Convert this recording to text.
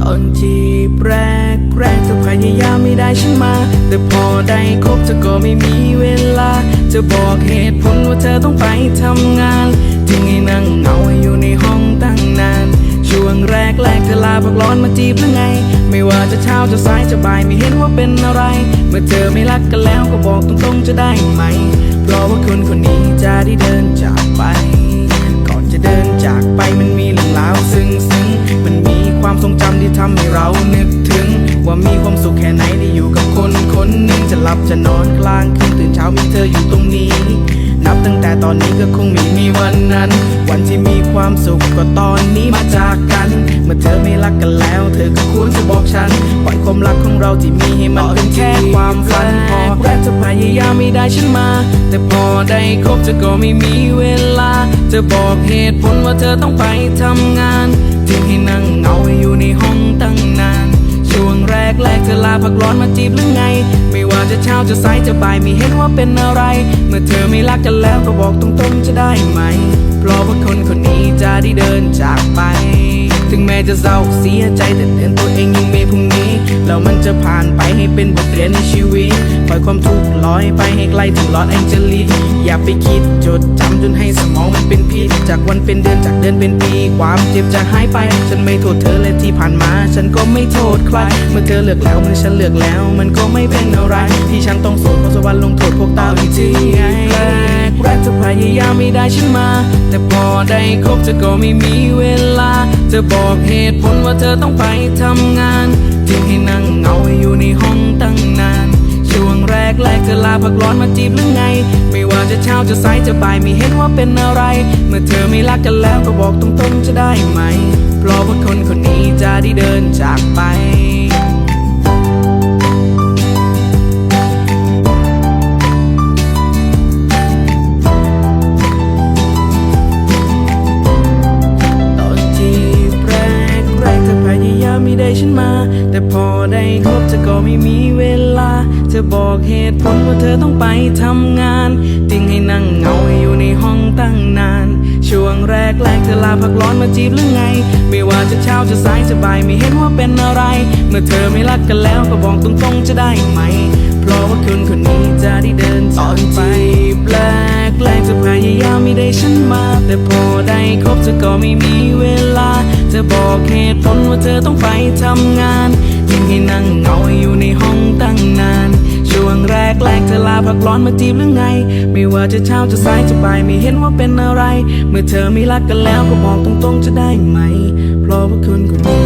ตอนที่แรกแรกเธอพยายามไม่ได้ฉันมา แต่พอได้คบเธอก็ไม่มีเวลา จะบอกเหตุผลว่าเธอต้องไปทำงาน จึงให้นั่งเหงาอยู่ในห้องตั้งนาน ช่วงแรกแรกาพักร้อนมาจีบหรือไง ไม่ว่าจะเช้าจะสายจะบ่ายไม่เห็นว่าเป็นอะไร เมื่อเธอไม่รักกันแล้วก็บอกตรงๆจะได้ไหม เพราะว่าคนคนนี้จะได้เดินจากไป ก่อนจะเดินจากไปมันมีเรื่องราวซึ้งซึ้งๆมันมีความทรงจำที่ทำให้เรานึกถึง ว่ามีความสุขแค่ไหนได้อยู่กับคนคนหนึ่งจะหลับจะนอนกลางคืนตื่นเช้ามีเธออยู่ตรงนี้ นับตั้งแต่ตอนนี้ก็คงไม่มีวันนั้น วันที่มีความสุขก็ตอนนี้มาจากกัน เมื่อเธอไม่รักกันแล้ว เธอก็ควรจะบอกฉัน ปล่อยความรักของเราที่มีให้มันเป็นแค่ความฝันพอแรกเธอพยายามไม่ได้ฉันมา แต่พอได้คบเธอก็ไม่มีเวลาจะบอกเหตุผลว่าเธอต้องไปทำงานจึงให้นั่งเหงาอยู่ในห้องตั้งนาน ช่วงแรกแรกเธอลาพักร้อนมาจีบหรือไง จะใสายจะบายไม่เห็นว่าเป็นอะไร เมื่อเธอไม่รักกันแล้วก็บอกตรงๆจะได้ไหม เพราะว่าคนคนนี้จะได้เดินจากไป ถึงแม้จะเศร้าเสียใจแต่เตือนตัวเองยังมีพรุ่งนี้ แล้วมันจะผ่านไปให้เป็นบทเรียนในชีวิตปล่อยความทุกข์ อยไปให้ไกลถึงลอสแองเจลิสอย่าไปคิดจดจำจนให้สมองมันเป็นพิษจากวันเป็นเดือนจากเดือนเป็นปี ความเจ็บจะหายไป ฉันไม่โทษเธอเลยที่ผ่านมา ฉันก็ไม่โทษใคร เมื่อเธอเลือกแล้วเมื่อฉันเลือกแล้ว มันก็ไม่เป็นอะไร ที่ฉันต้องโสดเพราะสวรรค์ลงโทษพวกตาอีกทีไงแรกแรกเธอพยายามไม่ได้ฉันมา แต่พอได้คบเธอก็ไม่มีเวลาจะบอกเหตุผลว่าเธอต้องไปทำงานจึงให้นั่งเหงาอยู่ในห้อง กแรกเธอลาพักร้อนมาจีบหรือไง ไม่ว่าจะเช้าจะสายจะบ่ายไม่เห็นว่าเป็นอะไร เมื่อเธอไม่รักกันแล้วก็บอกตรงๆจะได้ไหม เพราะว่าคนคนนี้จะได้เดินจากไป แต่พอได้คบเธอก็ไม่มีเวลาจะบอกเหตุผลว่าเธอต้องไปทำงานจึงให้นั่งเหงาอยู่ในห้องตั้งนาน ช่วงแรกแรกเธอลาพักร้อนมาจีบหรือไง ไม่ว่าจะเช้าจะสายจะบ่ายไม่เห็นว่าเป็นอะไร เมื่อเธอไม่รักกันแล้วก็บอกตรงๆจะได้ไหม เพราะว่าคนคนนี้จะได้เดินจากไปแปลกแรกจะพยายามไม่ได้ฉันมา แต่พอได้คบเธอก็ไม่มีเวลา จะบอกเหตุผลว่าเธอต้องไปทำงานยังให้นั่งเงาอยู่ในห้องตั้งนาน ช่วงแรกแรกเธอลาพักร้อนมาจีบหรือไง ไม่ว่าจะเช้าจะสายจะบ่ายไม่เห็นว่าเป็นอะไร เมื่อเธอไม่รักกันแล้วก็บอกตรงๆจะได้ไหม เพราะว่าคืนกู